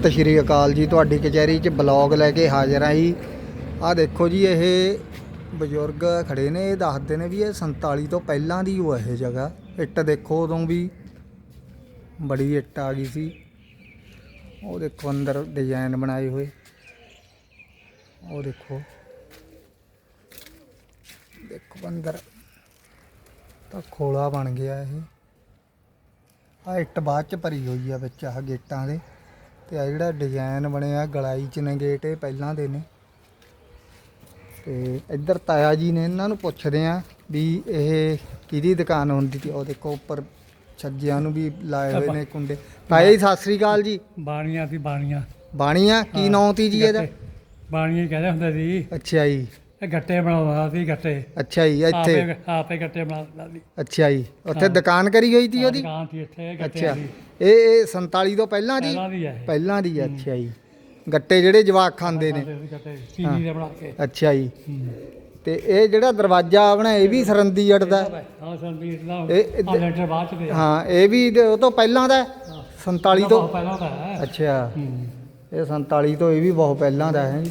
ਸਤਿ ਸ਼੍ਰੀ ਅਕਾਲ ਜੀ। ਤੁਹਾਡੀ ਕਚਹਿਰੀ 'ਚ ਬਲੌਗ ਲੈ ਕੇ ਹਾਜ਼ਰ ਆਂ ਜੀ। ਆਹ ਦੇਖੋ ਜੀ, ਇਹ ਬਜ਼ੁਰਗ ਖੜੇ ਨੇ। ਇਹ ਦੱਸਦੇ ਨੇ ਵੀ ਇਹ 47 ਤੋਂ ਪਹਿਲਾਂ ਦੀ ਉਹ ਇਹ ਜਗ੍ਹਾ। ਇੱਟ ਦੇਖੋ ਉਦੋਂ ਵੀ ਬੜੀ ਇੱਟ ਆ ਗਈ ਸੀ। ਉਹ ਦੇਖੋ ਅੰਦਰ ਡਿਜ਼ਾਈਨ ਬਣਾਏ ਹੋਏ। ਉਹ ਦੇਖੋ। ਦੇਖੋ ਅੰਦਰ ਤਾਂ ਖੋਲਾ ਬਣ ਗਿਆ ਇਹ। ਆ ਇੱਟ ਬਾਅਦ ਚ ਭਰੀ ਹੋਈ ਆ ਵਿੱਚ, ਆਹ ਗੇਟਾਂ ਦੇ। ਤੇ ਆ ਜਿਹੜਾ ਡਿਜ਼ਾਈਨ ਬਣਿਆ ਗਲਾਈ ਚ ਨੇ ਗੇਟ ਇਹ ਪਹਿਲਾਂ ਦੇ ਨੇ। ਤੇ ਇੱਧਰ ਤਾਇਆ ਜੀ ਨੇ ਇਹਨਾਂ ਨੂੰ ਪੁੱਛਦੇ ਆ ਵੀ ਇਹ ਕਿਹਦੀ ਦੁਕਾਨ ਹੁੰਦੀ ਸੀ ਉਹ ਦੇਖੋ ਉੱਪਰ ਛੱਜਿਆਂ ਨੂੰ ਵੀ ਲਾਏ ਹੋਏ ਨੇ ਕੁੰਡੇ। ਤਾਇਆ ਜੀ ਸਤਿ ਸ੍ਰੀ ਅਕਾਲ ਜੀ। ਬਾਣੀਆਂ ਸੀ ਬਾਣੀਆਂ। ਬਾਣੀਆ ਕੀ ਨਾਂ ਤੀ ਜੀ ਇਹਦਾ। ਬਾਣੀਆਂ ਹੀ ਕਹਿੰਦੇ ਹੁੰਦੇ ਸੀ। ਅੱਛਾ ਜੀ। ਇਹ ਗੱਟੇ ਬਣਾਉਂਦਾ ਸੀ ਗੱਟੇ। ਅੱਛਾ ਜੀ ਇੱਥੇ। ਆਪੇ ਆਪੇ ਗੱਟੇ ਬਣਾਉਂਦਾ ਸੀ। ਅੱਛਾ ਜੀ ਉੱਥੇ। ਦੁਕਾਨ ਕਰੀ ਹੋਈ ਸੀ ਉਹਦੀ? ਦੁਕਾਨ ਸੀ ਇੱਥੇ ਗੱਟੇ ਅੱਛਾ। ਦੀ। ਇਹ ਇਹ 47 ਤੋਂ ਪਹਿਲਾਂ ਦੀ? ਪਹਿਲਾਂ ਦੀ ਹੈ। ਪਹਿਲਾਂ ਦੀ ਅੱਛਾ ਜੀ। ਗੱਟੇ ਜਿਹੜੇ ਜਵਾਕ ਖਾਂਦੇ ਨੇ। ਗੱਟੇ ਚੀਨੀ ਦੇ ਬਣਾ ਕੇ। ਅੱਛਾ ਜੀ। ਤੇ ਇਹ ਜਿਹੜਾ ਦਰਵਾਜ਼ਾ ਆਪਣਾ ਇਹ ਵੀ ਸਰੰਦੀ ਅੜਦਾ ਹਾਂ ਸੰਬੀਰ ਦਾ। ਇਹ- ਇਹ- ਆ ਲੈਂਟਰ ਬਾਅਦ ਚ ਪਿਆ ਹਾਂ ਇਹ ਵੀ ਉਹ ਤੋਂ ਪਹਿਲਾਂ ਦਾ ਹੈ। 47 ਤੋਂ? ਬਹੁਤ ਪਹਿਲਾਂ ਦਾ ਹੈ। ਅੱਛਾ। ਹੂੰ। ਇਹ 47 ਤੋਂ ਇਹ ਵੀ ਬਹੁਤ ਪਹਿਲਾਂ ਦਾ ਹੈ। ਜੀ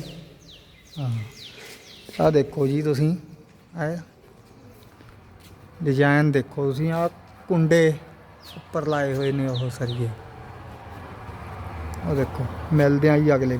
ਹਾਂ। ਆ ਦੇਖੋ ਜੀ ਤੁਸੀਂ ਇਹ ਡਿਜ਼ਾਈਨ ਦੇਖੋ ਤੁਸੀਂ ਆ ਕੁੰਡੇ ਉੱਪਰ ਲਾਏ ਹੋਏ ਨੇ ਉਹ ਸਰੀਏ। ਉਹ ਦੇਖੋ, ਮਿਲਦੇ ਆ ਜੀ ਅਗਲੇ